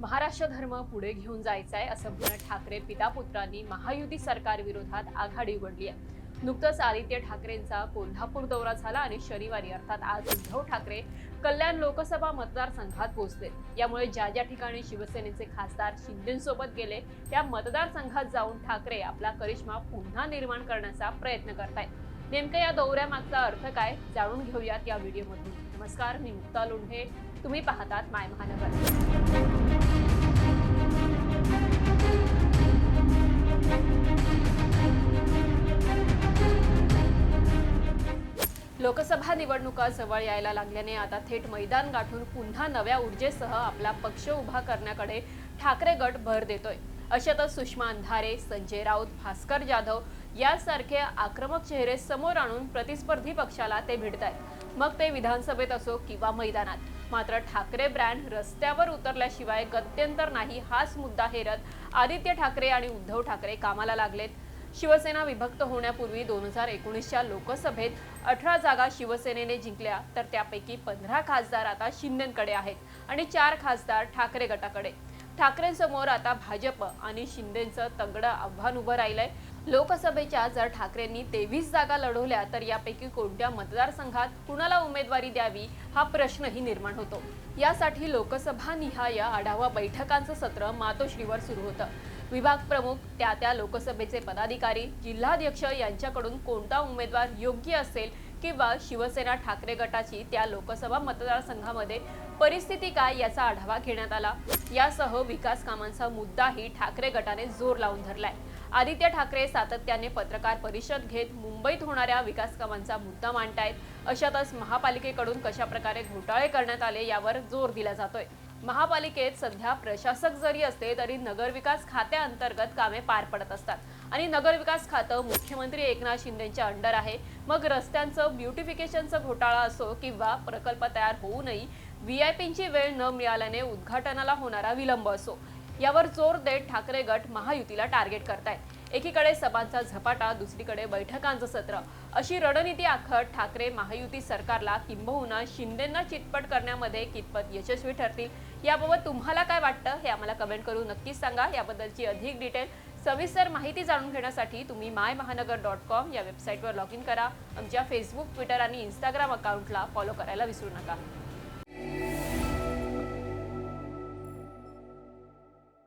महाराष्ट्र धर्म पुढे घेऊन जायचा आहे असं म्हणत ठाकरे पिता पुत्रांनी महायुती सरकार विरोधात आघाडी उघडली आहे. नुकतंच आदित्य ठाकरेंचा कोल्हापूर दौरा झाला आणि शनिवारी अर्थात आज उद्धव ठाकरे कल्याण लोकसभा मतदारसंघात पोहोचले. यामुळे ज्या ज्या ठिकाणी शिवसेनेचे खासदार शिंदेसोबत गेले त्या मतदारसंघात जाऊन ठाकरे आपला करिश्मा पुन्हा निर्माण करण्याचा प्रयत्न करतायत. नेमकं या दौऱ्यामागचा अर्थ काय जाणून घेऊयात या व्हिडिओमधून. नमस्कार मी मुक्ता लोंढे. तुम्ही पाहतात माय महानगर. लोकसभा निवडणुका जवळ यायला लागल्याने आता थेट मैदान गाठून पुन्हा नव्या ऊर्जेसह आपला पक्ष उभा करण्याकडे ठाकरे गट भर देतोय. अशातच सुषमा अंधारे संजय राऊत भास्कर जाधव यासारखे आक्रमक चेहरे समोर आणून प्रतिस्पर्धी पक्षाला ते भिडत आहेत मग ते विधानसभेत असो किंवा मैदानात. मात्र ठाकरे ब्रँड रस्त्यावर उतरल्याशिवाय गत्यंतर नाही हाच मुद्दा हेरत आदित्य ठाकरे आणि उद्धव ठाकरे कामाला लागलेत. शिवसेना विभक्त होण्यापूर्वी दोन हजार एकोणीसच्या लोकसभेत अठरा जागा शिवसेनेने जिंकल्या तर त्यापैकी पंधरा खासदार आता शिंदेकडे आहेत आणि चार खासदार ठाकरे गटाकडे. ठाकरेंसमोर आता भाजप आणि शिंदेचं तगडं आव्हान उभं राहिलंय. लोकसभेच्या जर ठाकरेंनी तेवीस जागा लढवल्या तर यापैकी कोणत्या मतदारसंघात कुणाला उमेदवारी द्यावी हा प्रश्नही निर्माण होतो. यासाठी लोकसभा निहाय आढावा बैठकांचं सत्र मातोश्रीवर सुरू होतं. विभाग प्रमुख त्या त्या लोकसभेचे पदाधिकारी जिल्हाध्यक्ष यांच्याकडून कोणता उमेदवार योग्य असेल किंवा शिवसेना ठाकरे गटाची त्या लोकसभा मतदारसंघामध्ये परिस्थिती काय याचा आढावा घेण्यात आला. यासह विकास कामांचा मुद्दाही ठाकरे गटाने जोर लावून धरलाय. आदित्य ठाकरे सातत्याने पत्रकार परिषद घेत मुंबईत होणाऱ्या विकास कामांचा मुद्दा मांडतायत. अशातच महापालिकेकडून कशा प्रकारे घोटाळे करण्यात आले यावर जोर दिला जातोय. महापालिकेत सध्या प्रशासक जरी असले तरी नगरविकास खात्याअंतर्गत कामे पार पडत असतात. आणि नगरविकास खातं मुख्यमंत्री एकनाथ शिंदेच्या अंडर आहे. मग रस्त्यांचं ब्युटिफिकेशनचं घोटाळा असो किंवा प्रकल्प तयार होऊनही व्ही आय पींची वेळ न मिळाल्याने उद्घाटनाला होणारा विलंब असो. यावर जोर देत ठाकरे गट महायुतीला टार्गेट करतायत. एकीकडे सभांचा झपाटा दुसरीकडे बैठकांचं सत्र. अशी रणनीती आखत ठाकरे महायुती सरकारला किंबहुना शिंदेंना चितपट करण्यामध्ये कितपत यशस्वी ठरतील याबाबत तुम्हाला काय वाटतं हे आम्हाला कमेंट करून नक्कीच सांगा. याबद्दलची अधिक डिटेल सविस्तर माहिती जाणून घेण्यासाठी तुम्ही माय महानगर डॉट कॉम या वेबसाईटवर लॉग इन करा. आमच्या फेसबुक ट्विटर आणि इंस्टाग्राम अकाउंटला फॉलो करायला विसरू नका.